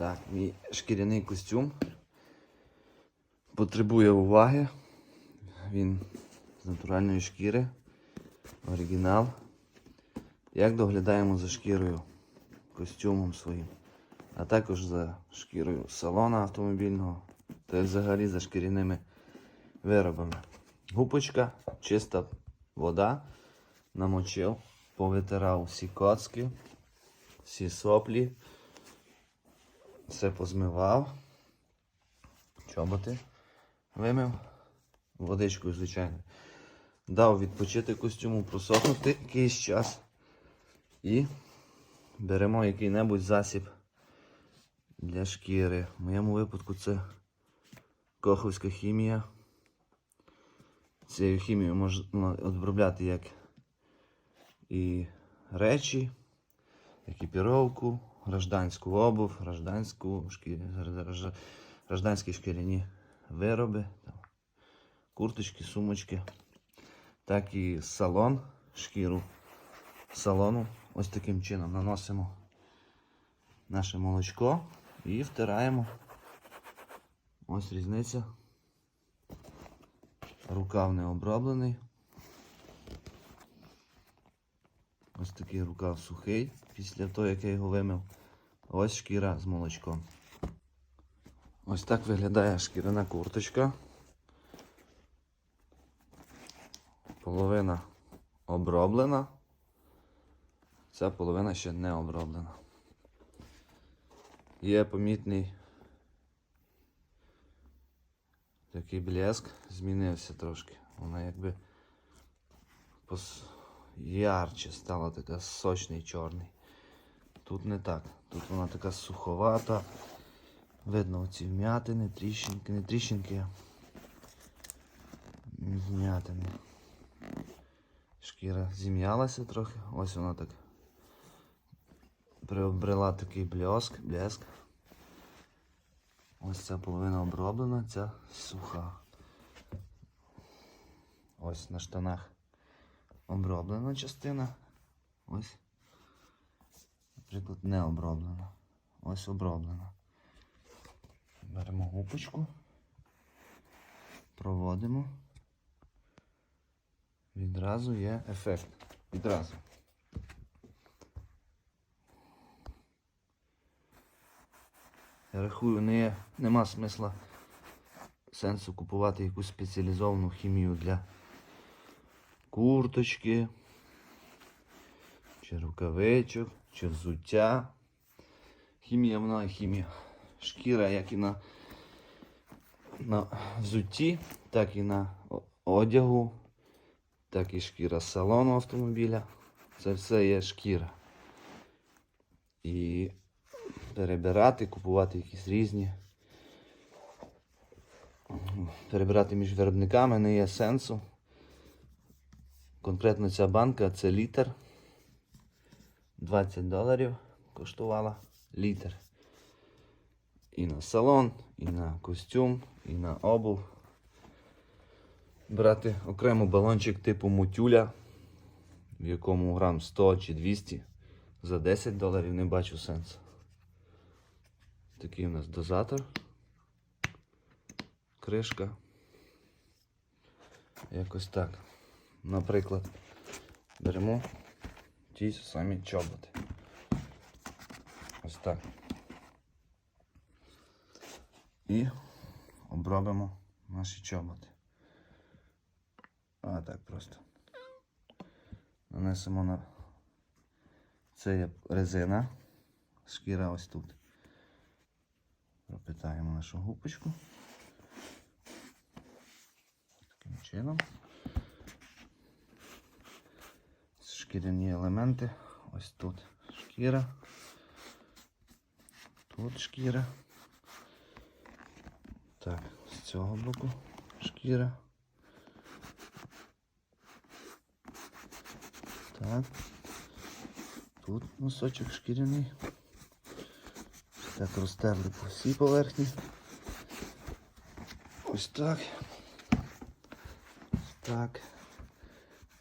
Так, мій шкіряний костюм потребує уваги. Він з натуральної шкіри. Оригінал. Як доглядаємо за шкірою костюмом своїм, а також за шкірою салона автомобільного та й взагалі за шкіряними виробами. Гупочка, чиста вода, намочив, повитирав всі коцки, всі соплі, все позмивав, чоботи вимив водичкою, звичайно. Дав відпочити костюму, просохнути якийсь час. І беремо який-небудь засіб для шкіри. В моєму випадку це коховська хімія. Цією хімією можна обробляти як і речі, екіпіровку, гражданську обув, гражданську шкір... гражданські шкіряні вироби, там, курточки, сумочки, так і салон, шкіру салону. Ось таким чином наносимо наше молочко і втираємо. Ось різниця. Рукав не оброблений. Ось такий рукав сухий після того, як я його вимив. Ось шкіра з молочком. Ось так виглядає шкіряна курточка. Половина оброблена. Ця половина ще не оброблена. Є помітний такий блеск, змінився трошки. Вона якби пос... ярче стала така сочний чорний. Тут не так. Тут вона така суховата. Видно оці вмятини, тріщинки, не тріщинки, вмятини. Шкіра зім'ялася трохи. Ось вона так приобрела такий блеск, блеск. Ось ця половина оброблена, ця суха. Ось на штанах оброблена частина. Ось, наприклад, не оброблена. Ось оброблена. Беремо гупочку, проводимо. Відразу є ефект. Відразу. Я рахую, не, є- нема смисла сенсу купувати якусь спеціалізовану хімію для курточки, чи рукавичок, чи взуття. Хімія вона хімія. Шкіра, як і на, на взутті, так і на одягу, так і шкіра салону автомобіля. Це все є шкіра. І перебирати, купувати якісь різні. Перебирати між виробниками не є сенсу. Конкретно ця банка це літр. 20 доларів коштувала літр. І на салон, і на костюм, і на обув. Брати окремо балончик типу мутюля, в якому грам 100 чи 200 за 10 доларів не бачу сенсу. Такий у нас дозатор. Кришка. Якось так. Наприклад, беремо ті самі чоботи. Ось так. І обробимо наші чоботи. А так просто. Нанесемо на це є резина. Шкіра ось тут. Пропитаємо нашу губочку. Таким чином. Шкіряні елементи. Ось тут шкіра. Тут шкіра. Так, з цього боку шкіра. Так. Тут носочок шкіряний. Так розтерли по всій поверхні. Ось так. Ось так.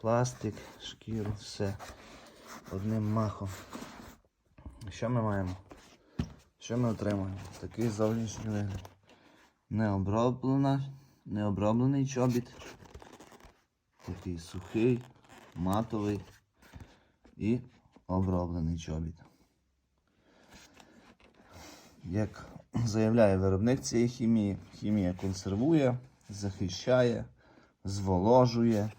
Пластик, шкіру, все. Одним махом. Що ми маємо? Що ми отримаємо? Такий зовнішній вигляд. Необроблена, необроблений чобіт. Такий сухий, матовий і оброблений чобіт. Як заявляє виробник цієї хімії, хімія консервує, захищає, зволожує.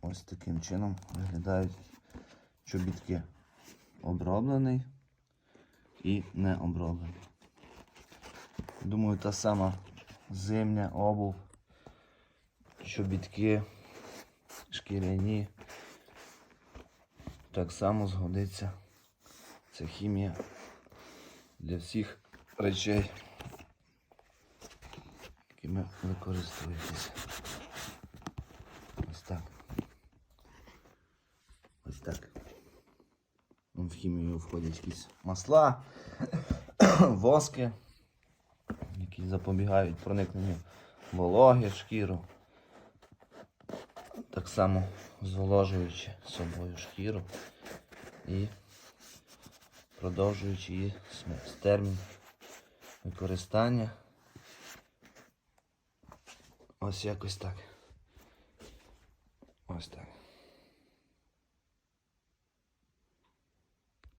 Ось таким чином виглядають чобітки. Оброблений і не оброблений. Думаю, та сама зимня обув, чобітки, шкіряні. Так само згодиться ця хімія для всіх речей, якими ви користуєтеся. Ось так. Ось так. В хімію входять якісь масла, воски, які запобігають проникненню вологи шкіру. Так само зволожуючи собою шкіру і продовжуючи її термін використання. Ось якось так. Ось так.